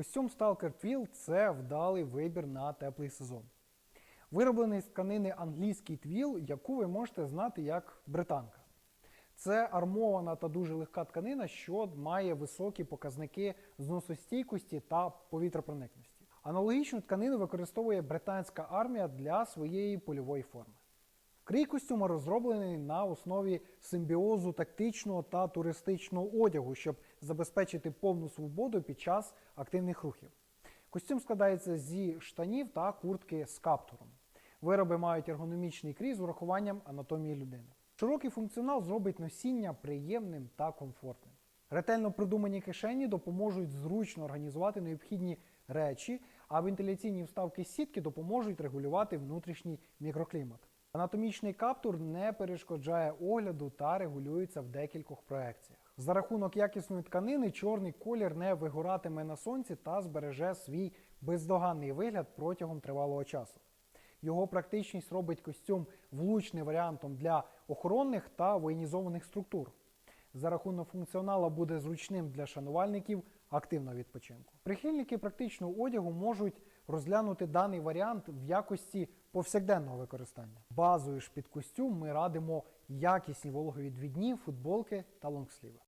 Костюм Stalker Twill – це вдалий вибір на теплий сезон. Вироблений з тканини англійський твіл, яку ви можете знати як британка. Це армована та дуже легка тканина, що має високі показники зносостійкості та повітропроникності. Аналогічну тканину використовує британська армія для своєї польової форми. Крій костюма розроблений на основі симбіозу тактичного та туристичного одягу, щоб забезпечити повну свободу під час активних рухів. Костюм складається зі штанів та куртки з каптуром. Вироби мають ергономічний крій з урахуванням анатомії людини. Широкий функціонал зробить носіння приємним та комфортним. Ретельно продумані кишені допоможуть зручно організувати необхідні речі, а вентиляційні вставки сітки допоможуть регулювати внутрішній мікроклімат. Анатомічний каптур не перешкоджає огляду та регулюється в декількох проекціях. За рахунок якісної тканини чорний колір не вигоратиме на сонці та збереже свій бездоганний вигляд протягом тривалого часу. Його практичність робить костюм влучним варіантом для охоронних та воєнізованих структур. За рахунок функціоналу буде зручним для шанувальників активного відпочинку. Прихильники практичного одягу можуть розглянути даний варіант в якості повсякденного використання. Базою ж під костюм ми радимо якісні вологовідвідні футболки та лонгсліви.